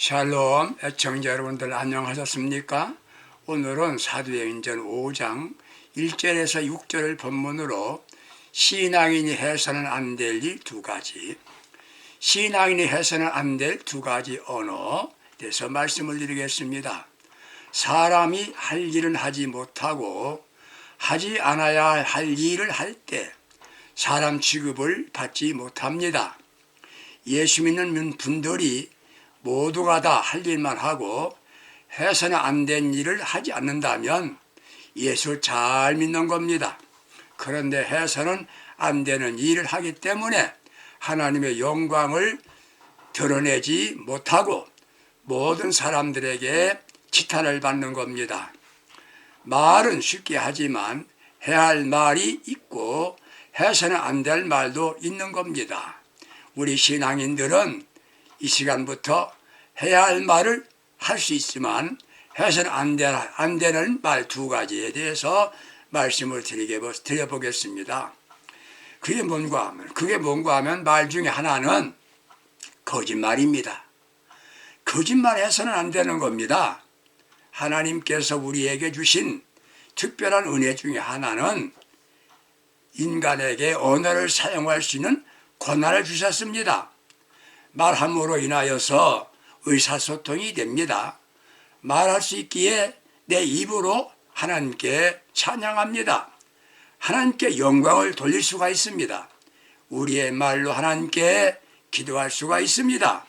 샬롬 애청자 여러분들 안녕하셨습니까? 오늘은 사도행전 5장 1절에서 6절을 본문으로 신앙인이 해서는 안 될 일 두 가지 신앙인이 해서는 안 될 두 가지 언어 대해서 말씀을 드리겠습니다. 사람이 할 일은 하지 못하고 하지 않아야 할 일을 할 때 사람 취급을 받지 못합니다. 예수 믿는 분들이 모두가 다 할 일만 하고 해서는 안 된 일을 하지 않는다면 예수 잘 믿는 겁니다. 그런데 해서는 안 되는 일을 하기 때문에 하나님의 영광을 드러내지 못하고 모든 사람들에게 지탄을 받는 겁니다. 말은 쉽게 하지만 해야 할 말이 있고 해서는 안 될 말도 있는 겁니다. 우리 신앙인들은 이 시간부터 해야 할 말을 할 수 있지만 해서는 안, 되, 안 되는 말 두 가지에 대해서 말씀을 드려보겠습니다. 그게 뭔가 하면, 그게 뭔가 하면 말 중에 하나는 거짓말입니다. 거짓말 해서는 안 되는 겁니다. 하나님께서 우리에게 주신 특별한 은혜 중에 하나는 인간에게 언어를 사용할 수 있는 권한을 주셨습니다. 말함으로 인하여서 의사소통이 됩니다. 말할 수 있기에 내 입으로 하나님께 찬양합니다. 하나님께 영광을 돌릴 수가 있습니다. 우리의 말로 하나님께 기도할 수가 있습니다.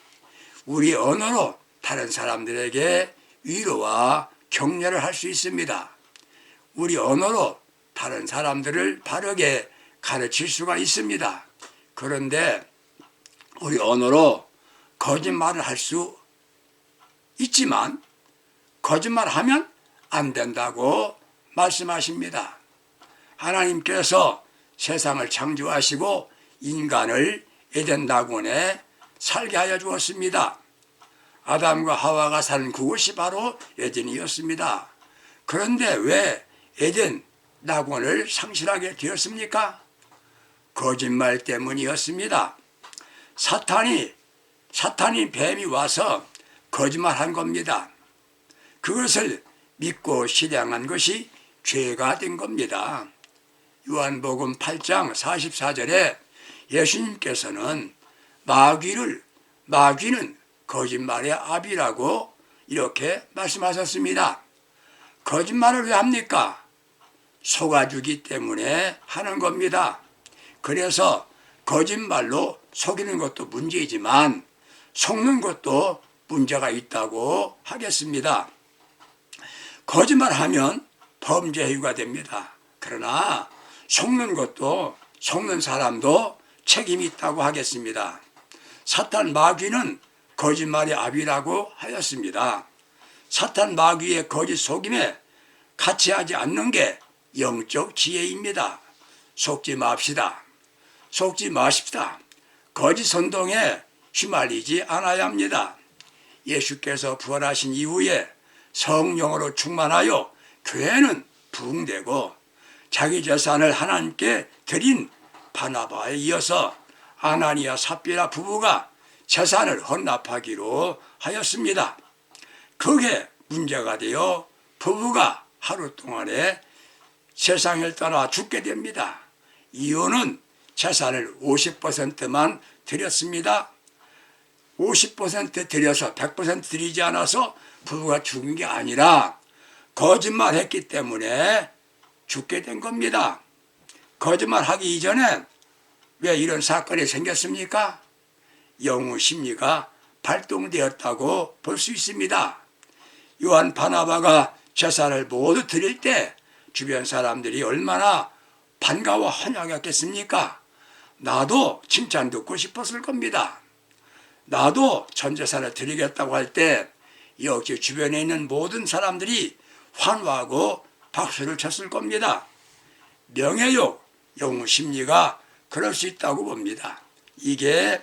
우리 언어로 다른 사람들에게 위로와 격려를 할 수 있습니다. 우리 언어로 다른 사람들을 바르게 가르칠 수가 있습니다. 그런데 우리 언어로 거짓말을 할 수 있지만 거짓말하면 안 된다고 말씀하십니다. 하나님께서 세상을 창조하시고 인간을 에덴 낙원에 살게 하여 주었습니다. 아담과 하와가 산 그곳이 바로 에덴이었습니다. 그런데 왜 에덴 낙원을 상실하게 되었습니까? 거짓말 때문이었습니다. 사탄이 사탄이 뱀이 와서 거짓말한 겁니다. 그것을 믿고 실행한 것이 죄가 된 겁니다. 요한복음 8장 44절에 예수님께서는 마귀를 마귀는 거짓말의 압이라고 이렇게 말씀하셨습니다. 거짓말을 왜 합니까? 속아주기 때문에 하는 겁니다. 그래서 거짓말로 속이는 것도 문제이지만 속는 것도 문제가 있다고 하겠습니다. 거짓말하면 범죄 행위가 됩니다. 그러나 속는 것도 속는 사람도 책임이 있다고 하겠습니다. 사탄 마귀는 거짓말의 압이라고 하였습니다. 사탄 마귀의 거짓 속임에 같이 하지 않는 게 영적 지혜입니다. 속지 맙시다. 속지 마십시다. 거짓 선동에 휘말리지 않아야 합니다. 예수께서 부활하신 이후에 성령으로 충만하여 교회는 부흥되고 자기 재산을 하나님께 드린 바나바에 이어서 아나니아 삽비라 부부가 재산을 헌납하기로 하였습니다. 그게 문제가 되어 부부가 하루 동안에 세상을 떠나 죽게 됩니다. 이유는 재산을 50%만 드렸습니다. 50% 드려서 100% 드리지 않아서 부부가 죽은 게 아니라 거짓말 했기 때문에 죽게 된 겁니다. 거짓말 하기 이전에 왜 이런 사건이 생겼습니까? 영우 심리가 발동되었다고 볼 수 있습니다. 요한 바나바가 제사를 모두 드릴 때 주변 사람들이 얼마나 반가워 환영했겠습니까? 나도 칭찬 듣고 싶었을 겁니다. 나도 전재산을 드리겠다고 할 때 역시 주변에 있는 모든 사람들이 환호하고 박수를 쳤을 겁니다. 명예욕, 영웅 심리가 그럴 수 있다고 봅니다. 이게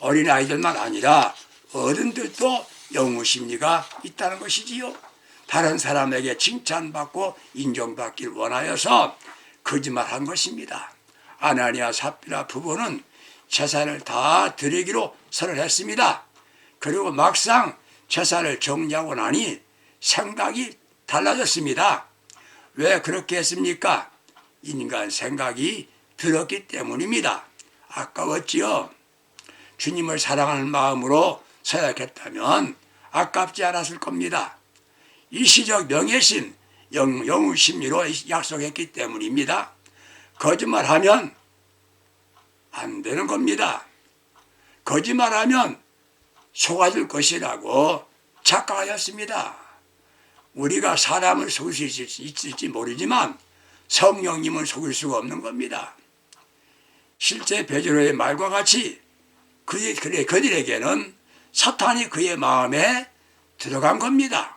어린아이들만 아니라 어른들도 영웅 심리가 있다는 것이지요. 다른 사람에게 칭찬받고 인정받길 원하여서 거짓말한 것입니다. 아나니아 삽비라 부부는 재산을 다 드리기로 선을 했습니다. 그리고 막상 제사를 정리하고 나니 생각이 달라졌습니다. 왜 그렇게 했습니까? 인간 생각이 들었기 때문입니다. 아까웠지요. 주님을 사랑하는 마음으로 서약했다면 아깝지 않았을 겁니다. 일시적 명예심, 영, 영웅 심리로 약속했기 때문입니다. 거짓말하면 안 되는 겁니다. 거짓말하면 속아줄 것이라고 착각하였습니다. 우리가 사람을 속일 수 있을지 모르지만 성령님을 속일 수가 없는 겁니다. 실제 베드로의 말과 같이 그의 그래 그들에게는 사탄이 그의 마음에 들어간 겁니다.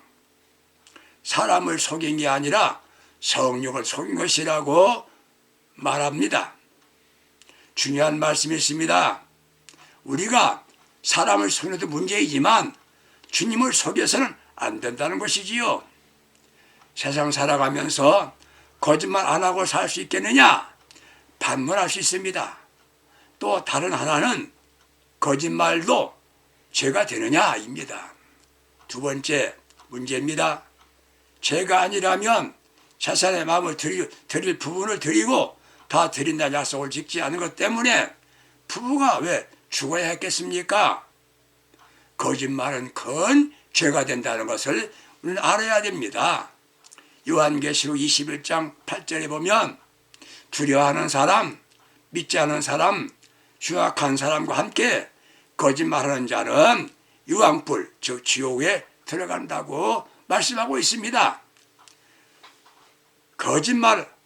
사람을 속인 게 아니라 성령을 속인 것이라고 말합니다. 중요한 말씀이 있습니다. 우리가 사람을 속여도 문제이지만 주님을 속여서는 안 된다는 것이지요. 세상 살아가면서 거짓말 안 하고 살 수 있겠느냐? 반문할 수 있습니다. 또 다른 하나는 거짓말도 죄가 되느냐입니다. 두 번째 문제입니다. 죄가 아니라면 자신의 마음을 드릴, 드릴 부분을 드리고 다 드린다 약속을 짓지 않은 것 때문에 부부가 왜 죽어야 했겠습니까? 거짓말은 큰 죄가 된다는 것을 우리는 알아야 됩니다. 요한계시록 21장 8절에 보면 두려워하는 사람, 믿지 않은 사람, 휴학한 사람과 함께 거짓말하는 자는 유황불, 즉 지옥에 들어간다고 말씀하고 있습니다. 거짓말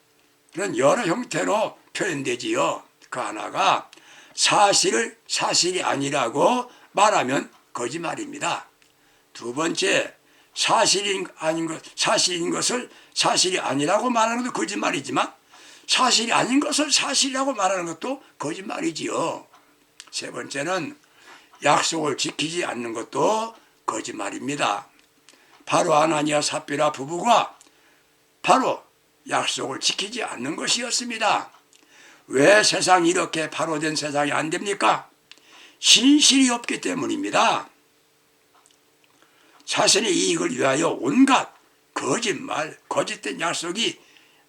은 여러 형태로 표현되지요. 그 하나가 사실을 사실이 아니라고 말하면 거짓말입니다. 두 번째, 사실인 아닌 것, 사실인 것을 사실이 아니라고 말하는 것도 거짓말이지만 사실이 아닌 것을 사실이라고 말하는 것도 거짓말이지요. 세 번째는 약속을 지키지 않는 것도 거짓말입니다. 바로 아나니아 삽비라 부부가 바로 약속을 지키지 않는 것이었습니다. 왜 세상이 이렇게 바로 된 세상이 안 됩니까? 신실이 없기 때문입니다. 자신의 이익을 위하여 온갖 거짓말, 거짓된 약속이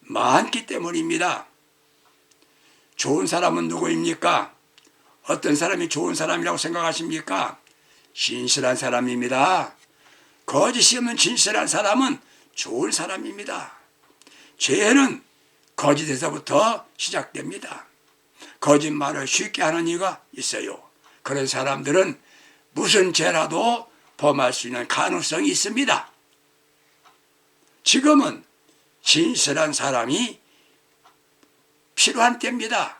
많기 때문입니다. 좋은 사람은 누구입니까? 어떤 사람이 좋은 사람이라고 생각하십니까? 신실한 사람입니다. 거짓이 없는 진실한 사람은 좋은 사람입니다. 죄는 거짓에서부터 시작됩니다. 거짓말을 쉽게 하는 이가 있어요. 그런 사람들은 무슨 죄라도 범할 수 있는 가능성이 있습니다. 지금은 진실한 사람이 필요한 때입니다.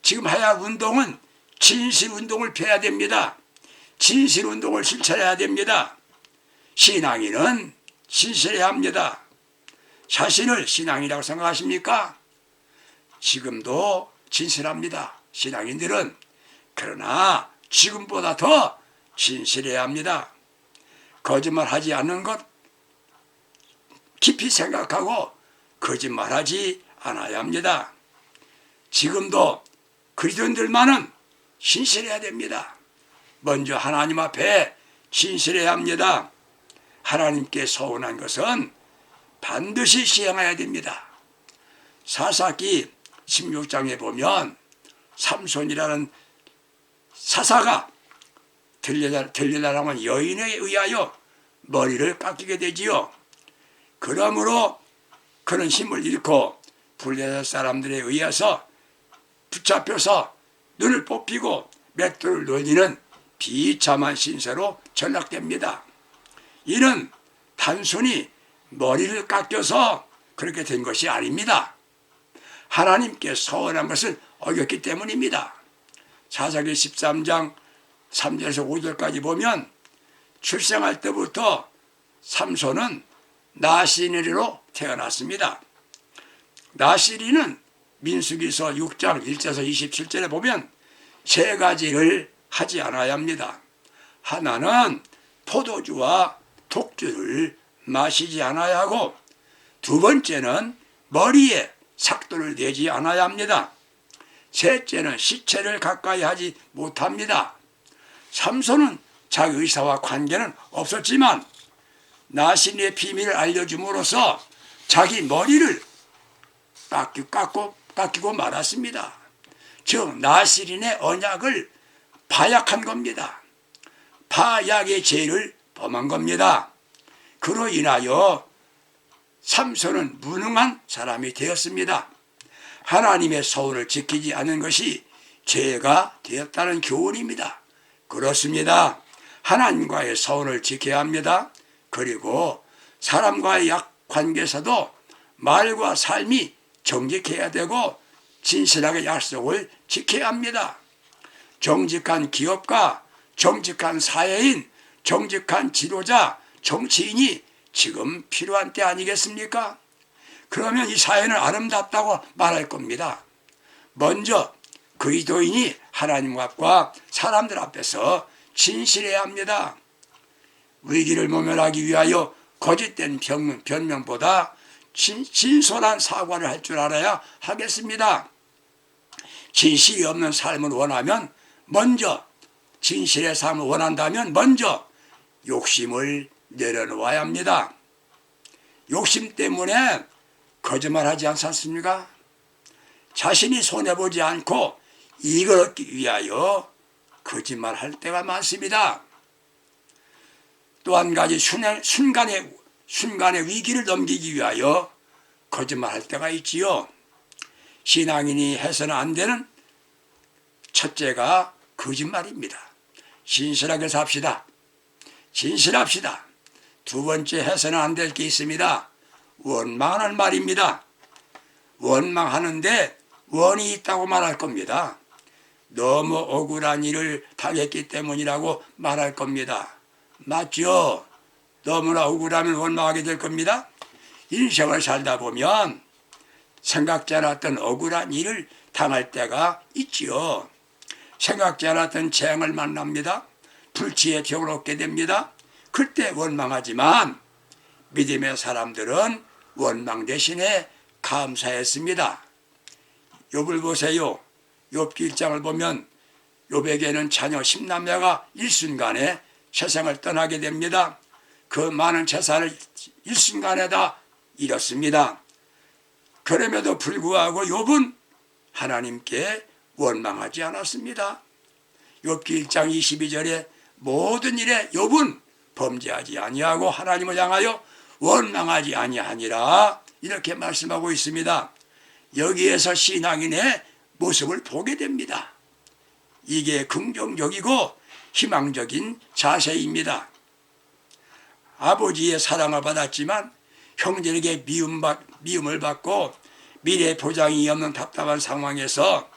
지금 해야 운동은 진실 운동을 펴야 됩니다. 진실 운동을 실천해야 됩니다. 신앙인은 진실해야 합니다. 자신을 신앙이라고 생각하십니까? 지금도 진실합니다. 신앙인들은 그러나 지금보다 더 진실해야 합니다. 거짓말 하지 않는 것 깊이 생각하고 거짓말 하지 않아야 합니다. 지금도 그리스도인들만은 신실해야 됩니다. 먼저 하나님 앞에 진실해야 합니다. 하나님께 서운한 것은 반드시 시행해야 됩니다. 사사기 16장에 보면 삼손이라는 사사가 들려다라는 여인에 의하여 머리를 깎이게 되지요. 그러므로 그런 힘을 잃고 불레다 사람들에 의해서 붙잡혀서 눈을 뽑히고 맷돌을 놀리는 비참한 신세로 전락됩니다. 이는 단순히 머리를 깎여서 그렇게 된 것이 아닙니다. 하나님께 서운한 것을 어겼기 때문입니다. 사사기 13장 3절에서 5절까지 보면 출생할 때부터 삼손은 나시리로 태어났습니다. 나시리는 민수기서 6장 1절에서 27절에 보면 세 가지를 하지 않아야 합니다. 하나는 포도주와 독주를 마시지 않아야 하고 두 번째는 머리에 삭도를 내지 않아야 합니다. 셋째는 시체를 가까이 하지 못합니다. 삼손은 자기 의사와 관계는 없었지만 나신의 비밀을 알려줌으로써 자기 머리를 깎이, 깎고, 깎이고 말았습니다. 즉 나시린의 언약을 파약한 겁니다. 파약의 죄를 범한 겁니다. 그로 인하여 삼손은 무능한 사람이 되었습니다. 하나님의 서울을 지키지 않은 것이 죄가 되었다는 교훈입니다. 그렇습니다. 하나님과의 서울을 지켜야 합니다. 그리고 사람과의 약 관계에서도 말과 삶이 정직해야 되고 진실하게 약속을 지켜야 합니다. 정직한 기업가, 정직한 사회인, 정직한 지도자, 정치인이 지금 필요한 때 아니겠습니까? 그러면 이 사회는 아름답다고 말할 겁니다. 먼저 그리스도인이 하나님 앞과 사람들 앞에서 진실해야 합니다. 위기를 모면하기 위하여 거짓된 변명, 변명보다 진, 진솔한 사과를 할 줄 알아야 하겠습니다. 진실이 없는 삶을 원하면 먼저 진실의 삶을 원한다면 먼저 욕심을 내려놓아야 합니다. 욕심 때문에 거짓말하지 않습니까? 자신이 손해보지 않고 이익을 얻기 위하여 거짓말할 때가 많습니다. 또 한 가지 순간- 순간의 순간의 위기를 넘기기 위하여 거짓말할 때가 있지요. 신앙인이 해서는 안 되는 첫째가 거짓말입니다. 진실하게 삽시다. 진실합시다. 두 번째 해서는 안 될 게 있습니다. 원망하는 말입니다. 원망하는데 원이 있다고 말할 겁니다. 너무 억울한 일을 당했기 때문이라고 말할 겁니다. 맞죠? 너무나 억울하면 원망하게 될 겁니다. 인생을 살다 보면 생각지 않았던 억울한 일을 당할 때가 있지요. 생각지 않았던 재앙을 만납니다. 불치에 겨울없게 됩니다. 그때 원망하지만 믿음의 사람들은 원망 대신에 감사했습니다. 욥을 보세요. 욥기 1장을 보면 욥에게는 자녀 10남매가 일순간에 세상을 떠나게 됩니다. 그 많은 재산을 일순간에 다 잃었습니다. 그럼에도 불구하고 욥은 하나님께 원망하지 않았습니다. 욥기 1장 22절에 모든 일에 욥은 범죄하지 아니하고 하나님을 향하여 원망하지 아니하니라 이렇게 말씀하고 있습니다. 여기에서 신앙인의 모습을 보게 됩니다. 이게 긍정적이고 희망적인 자세입니다. 아버지의 사랑을 받았지만 형제에게 미움 받, 미움을 받고 미래 보장이 없는 답답한 상황에서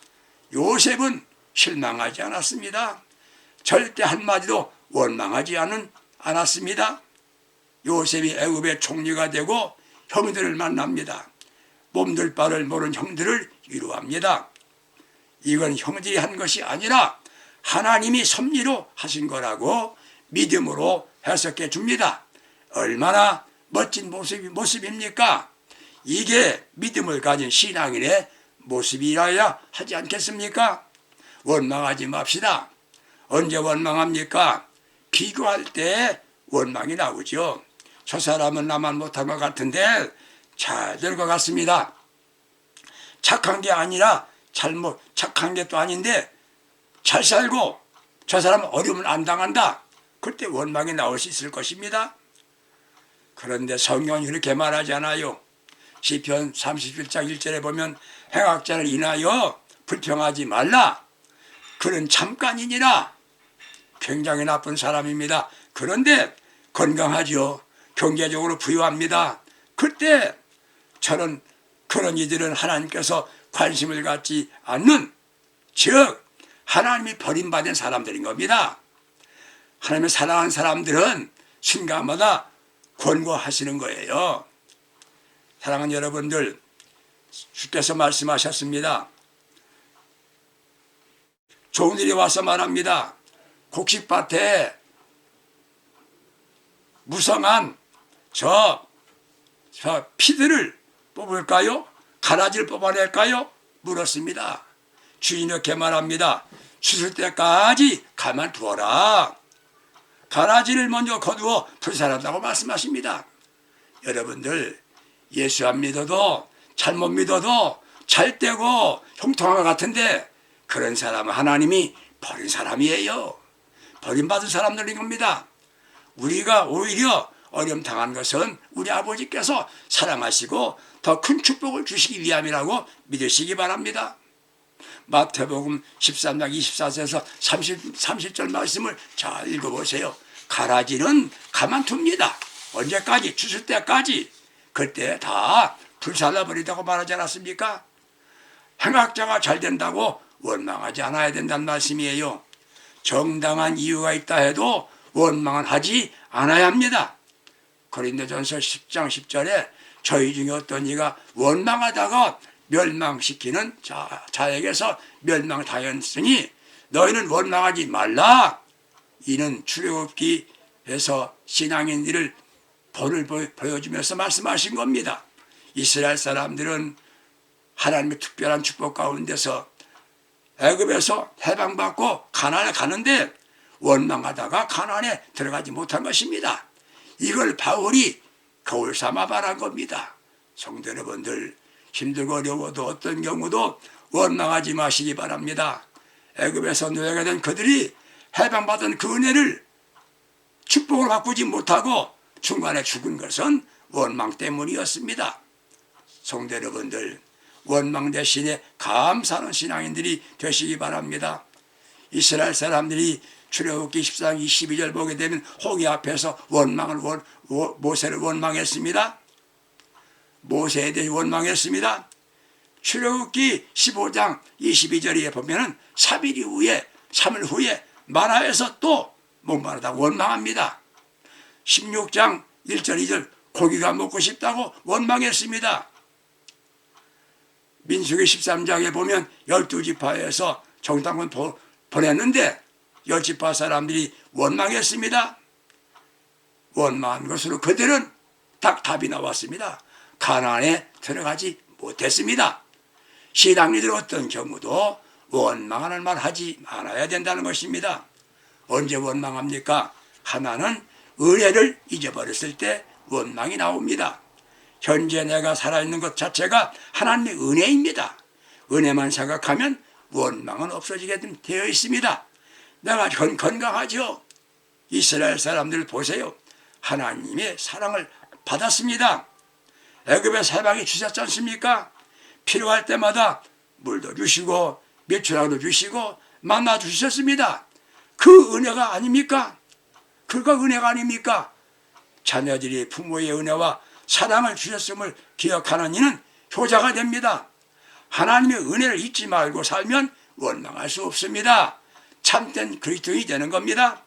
요셉은 실망하지 않았습니다. 절대 한마디도 원망하지 않은, 않았습니다. 요셉이 애굽의 총리가 되고 형들을 만납니다. 몸둘 바를 모르는 형들을 위로합니다. 이건 형들이 한 것이 아니라 하나님이 섭리로 하신 거라고 믿음으로 해석해 줍니다. 얼마나 멋진 모습이, 모습입니까? 이게 믿음을 가진 신앙인의 모습이라야 하지 않겠습니까? 원망하지 맙시다. 언제 원망합니까? 비교할 때 원망이 나오죠. 저 사람은 나만 못한 것 같은데 잘 될 것 같습니다. 착한 게 아니라 잘못 착한 게 또 아닌데 잘 살고 저 사람은 어려움을 안 당한다. 그때 원망이 나올 수 있을 것입니다. 그런데 성경이 그렇게 말하지 않아요. 시편 37장 1절에 보면 행악자를 인하여 불평하지 말라. 그는 잠깐이니라. 굉장히 나쁜 사람입니다. 그런데 건강하죠. 경제적으로 부유합니다. 그때 저는 그런 이들은 하나님께서 관심을 갖지 않는 즉 하나님이 버림받은 사람들인 겁니다. 하나님을 사랑하는 사람들은 순간마다 권고하시는 거예요. 사랑하는 여러분들, 주께서 말씀하셨습니다. 좋은 일이 와서 말합니다. 곡식밭에 무성한 저, 저 피들을 뽑을까요? 가라지를 뽑아낼까요? 물었습니다. 주인 이렇게 말합니다. 추술 때까지 가만 두어라. 가라지를 먼저 거두어 불살한다고 말씀하십니다. 여러분들 예수 안 믿어도 잘못 믿어도 잘 되고 형통한 것 같은데 그런 사람은 하나님이 버린 사람이에요. 버림받은 사람들인 겁니다. 우리가 오히려 어려움 당한 것은 우리 아버지께서 사랑하시고 더 큰 축복을 주시기 위함이라고 믿으시기 바랍니다. 마태복음 13장 24절에서 30, 30절 말씀을 잘 읽어보세요. 가라지는 가만둡니다. 언제까지? 주실 때까지. 그때 다 불살라버리다고 말하지 않았습니까? 행악자가 잘 된다고 원망하지 않아야 된다는 말씀이에요. 정당한 이유가 있다 해도 원망은 하지 않아야 합니다. 고린도전서 10장 10절에 저희 중에 어떤 이가 원망하다가 멸망시키는 자, 자에게서 멸망당했으니 너희는 원망하지 말라. 이는 출애굽기에서 신앙인들을 보- 보여주면서 말씀하신 겁니다. 이스라엘 사람들은 하나님의 특별한 축복 가운데서 애굽에서 해방받고 가나안에 가는데 원망하다가 가나안에 들어가지 못한 것입니다. 이걸 바울이 거울 삼아 말한 겁니다. 성도 여러분들 힘들고 어려워도 어떤 경우도 원망하지 마시기 바랍니다. 애굽에서 노예가 된 그들이 해방받은 그 은혜를 축복을 바꾸지 못하고 중간에 죽은 것은 원망 때문이었습니다. 성도 여러분들 원망 대신에 감사하는 신앙인들이 되시기 바랍니다. 이스라엘 사람들이 출애굽기 14장 22절 보게 되면 홍해 앞에서 원망을 원, 워- 모세를 원망했습니다. 모세에 대해 원망했습니다. 출애굽기 15장 22절에 보면은 3일 이후에 3일 후에 마라에서 또 목마르다 원망합니다. 16장 1절 2절 고기가 먹고 싶다고 원망했습니다. 민수기 13장에 보면 12지파에서 정당권 보- 보냈는데 10지파 사람들이 원망했습니다. 원망한 것으로 그들은 딱 답이 나왔습니다. 가나안에 들어가지 못했습니다. 신앙리들 어떤 경우도 원망하는 말 하지 말아야 된다는 것입니다. 언제 원망합니까? 하나는 은혜를 잊어버렸을 때 원망이 나옵니다. 현재 내가 살아있는 것 자체가 하나님의 은혜입니다. 은혜만 생각하면 원망은 없어지게 되어 있습니다. 내가 건, 건강하죠? 이스라엘 사람들 보세요. 하나님의 사랑을 받았습니다. 애굽의 사방이 주셨지 않습니까? 필요할 때마다 물도 주시고 매출하도 주시고 만나 주셨습니다. 그 은혜가 아닙니까? 그가 은혜가 아닙니까? 자녀들이 부모의 은혜와 사랑을 주셨음을 기억하는 이는 효자가 됩니다. 하나님의 은혜를 잊지 말고 살면 원망할 수 없습니다. 참된 그리스도인이 되는 겁니다.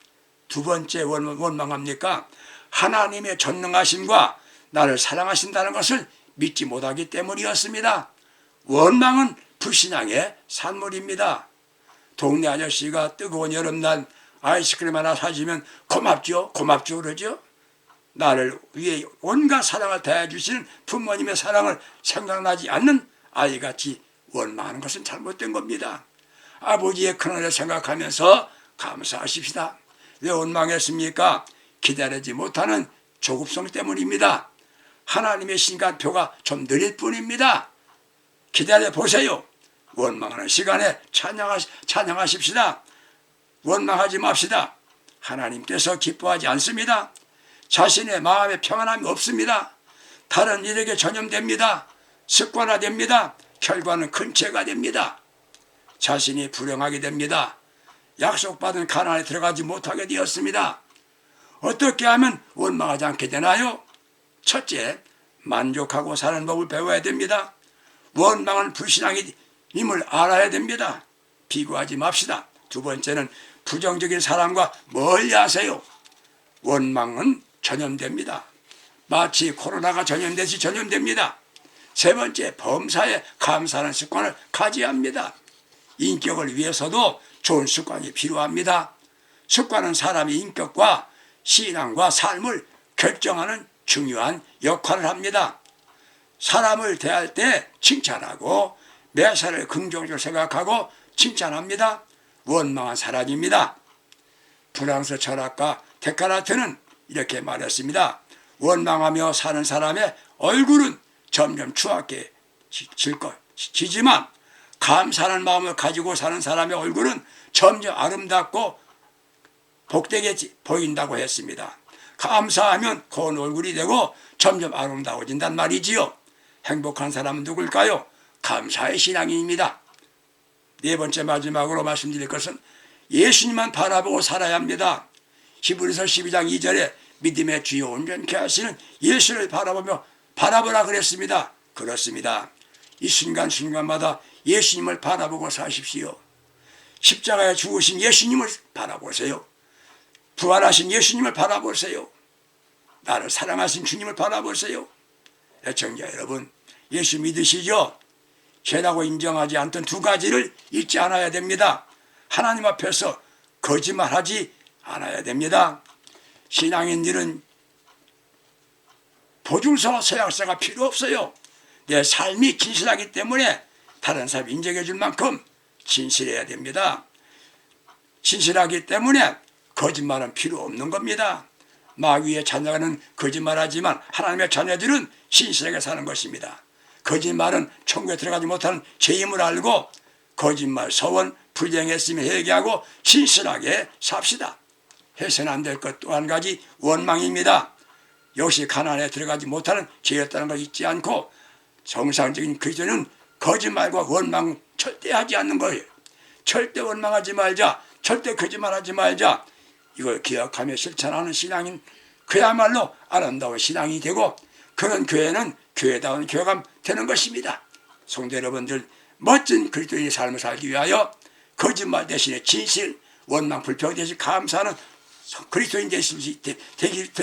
두 번째 원- 원망합니까? 하나님의 전능하심과 나를 사랑하신다는 것을 믿지 못하기 때문이었습니다. 원망은 불신앙의 산물입니다. 동네 아저씨가 뜨거운 여름날 아이스크림 하나 사주면 고맙죠? 고맙죠? 그러죠? 나를 위해 온갖 사랑을 다해 주시는 부모님의 사랑을 생각나지 않는 아이같이 원망하는 것은 잘못된 겁니다. 아버지의 큰언을 생각하면서 감사하십시다. 왜 원망했습니까? 기다리지 못하는 조급성 때문입니다. 하나님의 신간표가 좀 느릴 뿐입니다. 기다려 보세요. 원망하는 시간에 찬양하, 찬양하십시다. 원망하지 맙시다. 하나님께서 기뻐하지 않습니다. 자신의 마음에 평안함이 없습니다. 다른 일에게 전염됩니다. 습관화됩니다. 결과는 큰 죄가 됩니다. 자신이 불행하게 됩니다. 약속받은 가난에 들어가지 못하게 되었습니다. 어떻게 하면 원망하지 않게 되나요? 첫째, 만족하고 사는 법을 배워야 됩니다. 원망은 불신앙임을 알아야 됩니다. 비교하지 맙시다. 두 번째는 부정적인 사람과 멀리 하세요. 원망은 전염됩니다. 마치 코로나가 전염되시 전염됩니다. 세 번째, 범사에 감사하는 습관을 가져야 합니다. 인격을 위해서도 좋은 습관이 필요합니다. 습관은 사람의 인격과 신앙과 삶을 결정하는 중요한 역할을 합니다. 사람을 대할 때 칭찬하고 매사를 긍정적으로 생각하고 칭찬합니다. 원망한 사람입니다. 프랑스 철학가 데카르트는 이렇게 말했습니다. 원망하며 사는 사람의 얼굴은 점점 추악해 질 것이지만 감사하는 마음을 가지고 사는 사람의 얼굴은 점점 아름답고 복되게 지- 보인다고 했습니다. 감사하면 고운 얼굴이 되고 점점 아름다워진단 말이지요. 행복한 사람은 누굴까요? 감사의 신앙인입니다. 네 번째 마지막으로 말씀드릴 것은 예수님만 바라보고 살아야 합니다. 히브리서 12장 2절에 믿음의 주요 온전케 하시는 예수를 바라보며 바라보라 그랬습니다. 그렇습니다. 이 순간순간마다 예수님을 바라보고 사십시오. 십자가에 죽으신 예수님을 바라보세요. 부활하신 예수님을 바라보세요. 나를 사랑하신 주님을 바라보세요. 애청자 여러분, 예수 믿으시죠? 죄라고 인정하지 않던 두 가지를 잊지 않아야 됩니다. 하나님 앞에서 거짓말하지 않아야 됩니다. 신앙인들은 보증서 서약서가 필요 없어요. 내 삶이 진실하기 때문에 다른 사람 인정해 줄 만큼 진실해야 됩니다. 진실하기 때문에 거짓말은 필요 없는 겁니다. 마귀의 자녀는 거짓말하지만 하나님의 자녀들은 신실하게 사는 것입니다. 거짓말은 천국에 들어가지 못하는 죄임을 알고 거짓말, 서원, 불량했으면 회개하고 신실하게 삽시다. 해서는 안 될 것 또 한 가지 원망입니다. 역시 가난에 들어가지 못하는 죄였다는 걸 잊지 않고 정상적인 그리스도는 거짓말과 원망 절대 하지 않는 거예요. 절대 원망하지 말자. 절대 거짓말하지 말자. 이걸 기억하며 실천하는 신앙인 그야말로 아름다운 신앙이 되고 그런 교회는 교회다운 교회가 되는 것입니다. 성도 여러분들 멋진 그리스도인의 삶을 살기 위하여 거짓말 대신에 진실, 원망, 불평 대신 감사하는 그리스도인 되실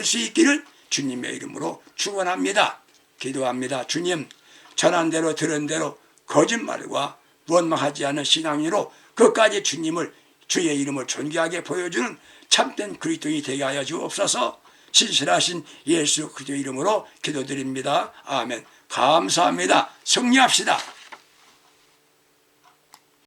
수, 있기를 주님의 이름으로 축원합니다. 기도합니다. 주님 전한 대로 들은 대로 거짓말과 원망하지 않은 신앙으로 끝까지 주님을 주의 이름을 존귀하게 보여주는 참된 그리스도인이 되게 하여 주옵소서. 신실하신 예수 그리스도 이름으로 기도드립니다. 아멘. 감사합니다. 승리합시다.